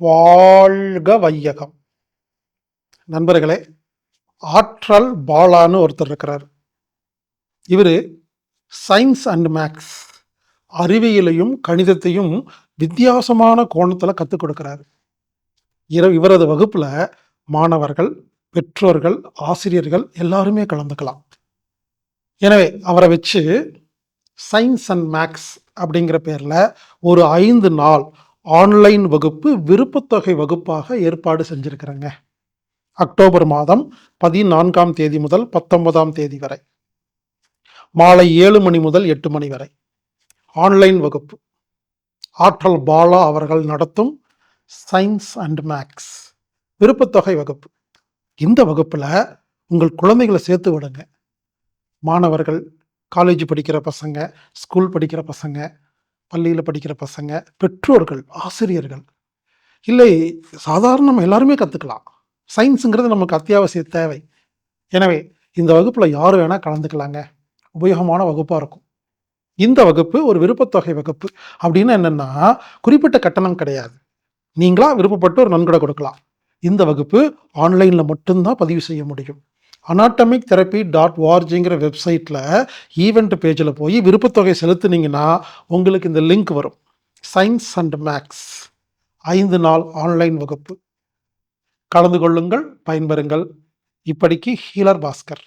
வாழ்க வையகம். நண்பர்களே ஆற்றல் பாலான்னு ஒருத்தர் இருக்கிறார். இவர் சயின்ஸ் அண்ட் மேக்ஸ் அறிவியலையும் கணிதத்தையும் வித்தியாசமான கோணத்தில் கற்றுக் கொடுக்கிறார். இரவு இவரது வகுப்பில் மாணவர்கள் பெற்றோர்கள் ஆசிரியர்கள் எல்லாருமே கலந்துக்கலாம். எனவே அவரை வச்சு சயின்ஸ் அண்ட் மேக்ஸ் அப்படிங்கிற பேரில் ஒரு ஐந்து நாள் ஆன்லைன் வகுப்பு விருப்பத்தொகை வகுப்பாக ஏற்பாடு செஞ்சுருக்கிறேங்க. அக்டோபர் மாதம் பதினான்காம் தேதி முதல் பத்தொன்பதாம் தேதி வரை. மாலை ஏழு மணி முதல் எட்டு மணி வரை. ஆன்லைன் வகுப்பு. ஆற்றல் பாலா அவர்கள் நடத்தும் சயின்ஸ் அண்ட் மேக்ஸ் விருப்பத்தொகை வகுப்பு. இந்த வகுப்பில் உங்கள் குழந்தைகளை சேர்த்து விடுங்க. மாணவர்கள் காலேஜ் படிக்கிற பசங்க ஸ்கூல் படிக்கிற பசங்க பள்ளியில் படிக்கிற பசங்க பெற்றோர்கள் ஆசிரியர்கள். இல்லை சாதாரண நம்ம எல்லாருமே கற்றுக்கலாம் சயின்ஸுங்கிறது நமக்கு அத்தியாவசிய தேவை. எனவே இந்த வகுப்பில் யார் வேணால் கலந்துக்கலாங்க. உபயோகமான வகுப்பாக இருக்கும். இந்த வகுப்பு ஒரு விருப்பத்தொகை வகுப்பு. அப்படின்னு என்னென்னா குறிப்பிட்ட கட்டணம் கிடையாது. நீங்களா விருப்பப்பட்டு ஒரு நன்கொடை கொடுக்கலாம். இந்த வகுப்பு ஆன்லைனில் மட்டும்தான் பதிவு செய்ய முடியும். அனாட்டமிக் தெரப்பி டாட் ஓஆர்ஜிங்கிற வெப்சைட்டில் ஈவெண்ட் பேஜில் போய் விருப்பத்தொகை செலுத்துனீங்கன்னா உங்களுக்கு இந்த லிங்க் வரும். சயின்ஸ் அண்ட் மேக்ஸ் ஐந்து நாள் ஆன்லைன் வகுப்பு. கலந்து கொள்ளுங்கள் பயன்பெறுங்கள். இப்படிக்கு ஹீலர் பாஸ்கர்.